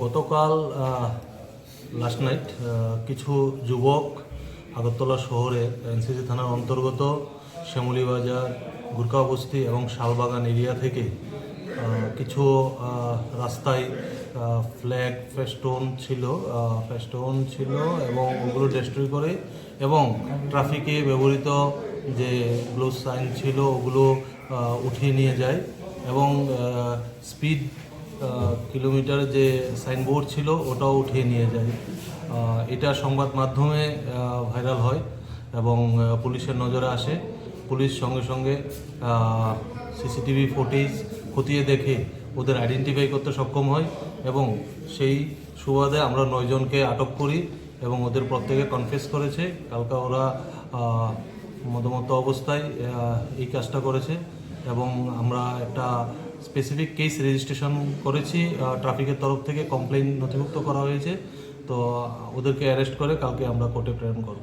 গতকাল last night কিছু যুবক আগরতলা শহরে এনসিসি থানার অন্তর্গত শ্যামলী বাজার গুরকা বস্তি এবং শালবাগান এরিয়া থেকে কিছু রাস্তায় ফ্ল্যাগ ফেস্টোন ছিল ফেস্টোন ছিল এবং ওগুলো ডিস্ট্রয় করে এবং ট্রাফিকে ব্যবহৃত যে ব্লু সাইন ছিল ওগুলো উঠিয়ে নিয়ে যায় এবং স্পিড কিলোমিটার যে সাইনবোর্ড ছিল, ওটাও উঠিয়ে নিয়ে যায়। এটা সংবাদ মাধ্যমে ভাইরাল হয় এবং পুলিশের নজরে আসে। পুলিশ সঙ্গে সঙ্গে সিসিটিভি ফুটেজ খতিয়ে দেখে ওদের আইডেন্টিফাই করতে সক্ষম হয় এবং সেই সুবাদে আমরা নয়জনকে আটক করি এবং ওদের প্রত্যেকে কনফেস করেছে। কালকা ওরা মদমত অবস্থায় এই কাজটা করেছে। এবং আমরা একটা স্পেসিফিক কেস রেজিস্ট্রেশন করেছি ট্রাফিকের তরফ থেকে কমপ্লেন নথিভুক্ত করা হয়েছে। তো ওদেরকে অ্যারেস্ট করে কালকে আমরা কোর্টে প্রেরণ করব।